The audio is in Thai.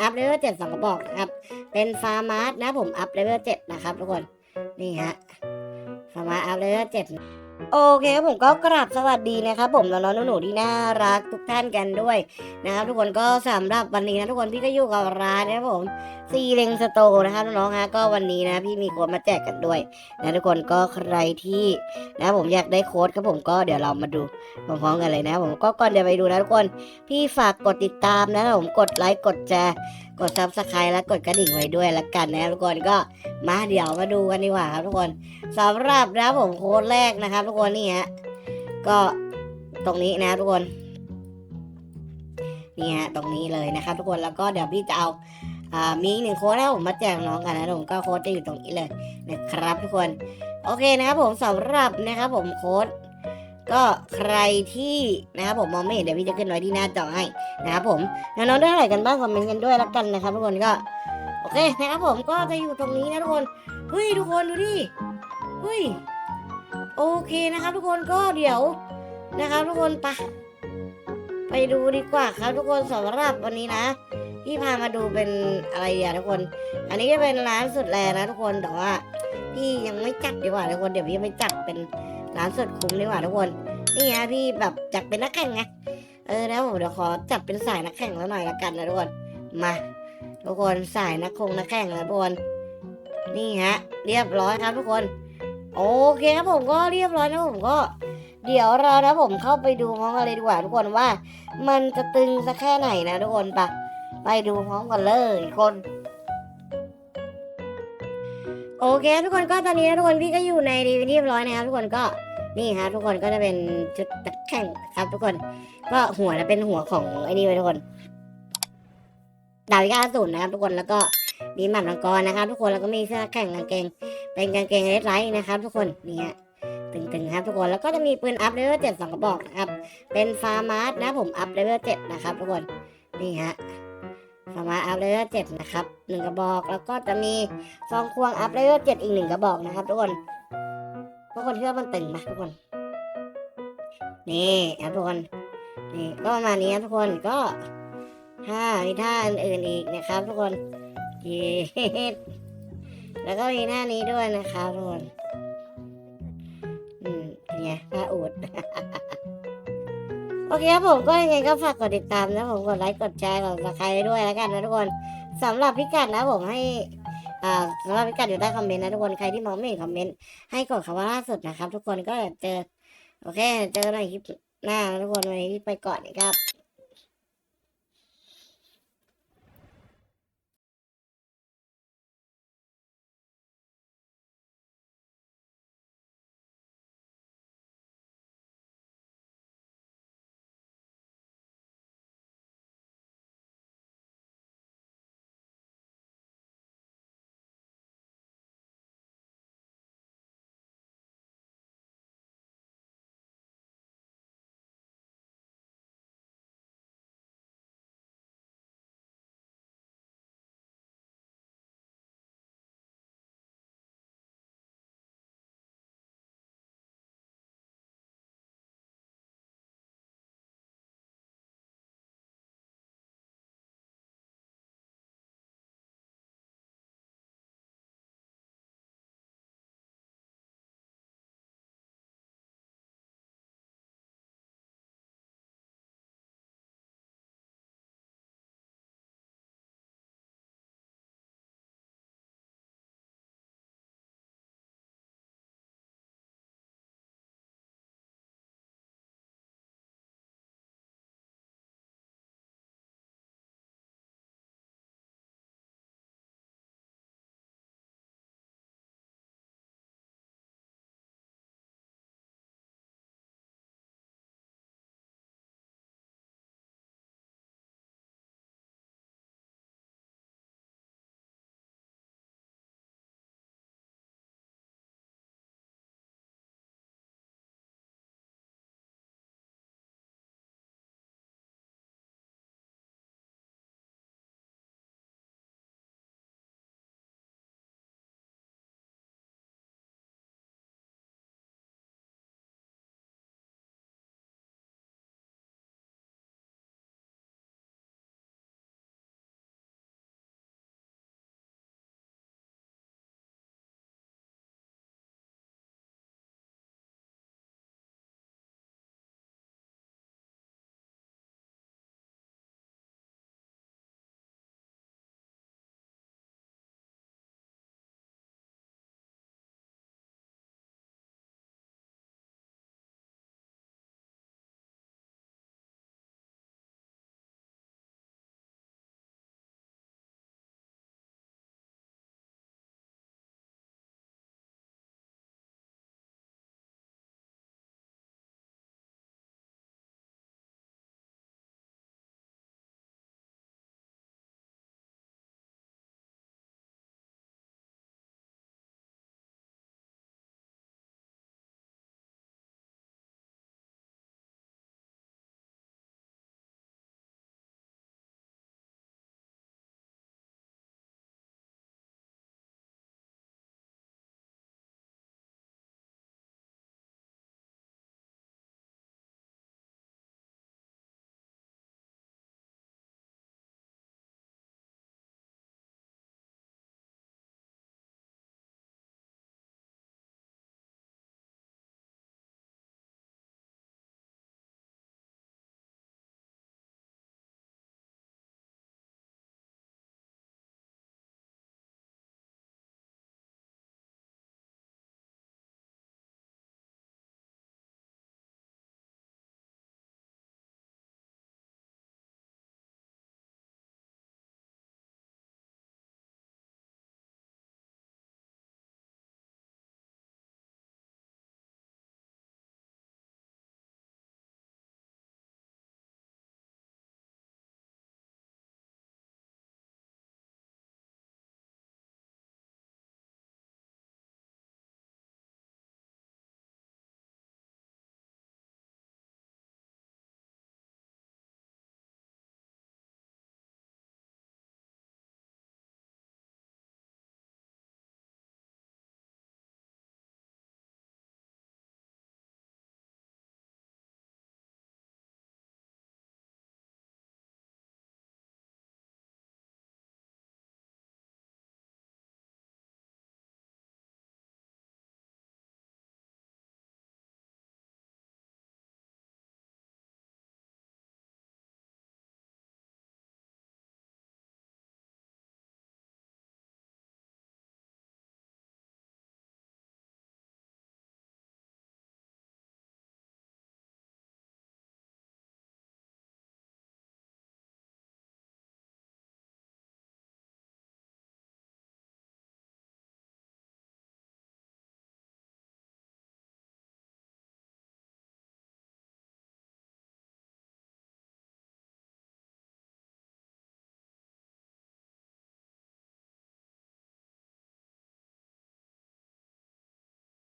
อัพเลเวลเจ็ดสองกระบอกนะครับเป็นฟาร์มาร์สนะผมอัพเลเวลเจ็ดนะครับทุกคนนี่ฮะฟาร์มาร์อัพเลเวลเจ็ด โอเคครับผมก็กราบสวัสดีนะครับผมน้องๆหนูๆที่น่ารักทุกท่านกันด้วยนะครับทุกคนก็สำหรับวันนี้นะทุกคนพี่ก็อยู่กับร้านนะครับผมซีเลงสโตนะครับน้องๆฮะก็วันนี้นะพี่มีโค้ดมาแจกกันด้วยนะทุกคนก็ใครที่นะผมอยากได้โค้ดครับผมก็เดี๋ยวเรามาดูพร้อมๆกันเลยนะผมก็ก่อนเดี๋ยวไปดูนะทุกคนพี่ฝากกดติดตามนะครับผมกดไลค์กดแชร์ กดซับสไครต์และกดกระดิ่งไว้ด้วยละกันนะทุกคนก็มาเดี๋ยวมาดูกันดีกว่าครับทุกคนสำหรับนะผมโค้ดแรกนะครับ ทุกคนนี่ฮะก็ตรงนี้นะทุกคนนี่ฮะตรงนี้เลยนะครับ ทุกคนแล้วก็เดี๋ยวพี่จะเอาอ่ามีหนึ่งโค้ดนะผมมาแจกน้องกันนะผมก็โค้ดจะอยู่ตรงนี้เลยนะครับ ทุกคน โอเคนะครับผมสำหรับนะครับผมโค้ด ก็ใครที่นะครับผมมองไม่เห็นเดี๋ยวพี่จะขึ้นไว้ที่หน้าจอให้นะครับผมน้องๆได้อะไรกันบ้างคอมเมนต์กันด้วยแล้วกันนะครับทุกคนก็โอเคนะครับผมก็จะอยู่ตรงนี้นะทุกคนเฮ้ยทุกคนดูดิเฮ้ยโอเคนะครับ ทุกคนก็เดี๋ยวนะครับ ทุกคนไปไปดูดีกว่าครับทุกคนสำหรับวันนี้นะพี่พามาดูเป็นอะไรอะทุกคน อันนี้จะเป็นร้านสุดแรงนะทุกคนแต่ว่าพี่ยังไม่จัดดีกว่าทุกคนเดี๋ยวพี่ไม่จัดเป็น ร้านสุดคุ้มดีกว่าทุกคน นี่ฮะพี่แบบจัดเป็นนักแข่งไง เออนะผมเดี๋ยวขอจัดเป็นสายนักแข่งแล้วหน่อยละกันนะทุกคน มา ทุกคนสายนักคงนักแข่งนะทุกคน นี่ฮะ เรียบร้อยครับทุกคน โอเคครับผมก็เรียบร้อยนะผมก็ เดี๋ยวเรานะผมเข้าไปดูพร้อมกันเลยดีกว่าทุกคนว่า มันจะตึงสักแค่ไหนนะทุกคนปะไปดูพร้อมกันเลยคน โอเคทุกคนก็ตอนนี้นะทุกคนพี่ก็อยู่ในรีวิวเรียบร้อยนะครับทุกคนก็นี่ครับทุกคนก็จะเป็นชุดนักแข่งครับ ทุกคน ก็หัวจะเป็นหัวของไอ้นี่ไว้ทุกคนดาวิกาสูนนะครับ ทุกคนแล้วก็มีหมัดมังกรนะครับ ทุกคนแล้วก็มีเสื้อแข่งกางเกง เป็นกางเกงเรดไลท์นะครับ ทุกคนนี่ฮะตึงๆครับทุกคนแล้วก็จะมีปืนอัพเลเวลเจ็ดสองกระบอกนะครับเป็นฟาร์มาร์สนะผมอัพเลเวลเจ็ดนะครับ ทุกคนนี่ฮะ ฟามาอัพเลเวลเจ็ดนะครับหนึ่งกระบอก แล้วก็จะมีซองควงอัพเลเวลเจ็ดอีกหนึ่งกระบอกนะครับทุกคนทุกคนเชื่อมันตึงไหมทุกคน นี่ครับทุกคนนี่ก็ประมาณนี้ครับทุกคนก็ท่ามีท่าอื่นๆอีกนะครับ ทุกคนเย็ดแล้วก็มีหน้านี้ด้วยนะครับทุกคน เคครับผมก็ยังไงก็ฝากกดติดตามนะผมกดไลค์กดแชร์กดสไครด้วยแล้วกันนะทุกคนสำหรับพิกัดนะผมให้อ่าสำหรับพิกัดอยู่ใต้คอมเมนต์นะทุกคนใครที่มองไม่เห็นคอมเมนต์ให้กดคำว่าล่าสุดนะครับ ทุกคนก็เจอโอเคเจอกันในคลิปหน้านะทุกคนวันนี้ไปก่อนนะครับ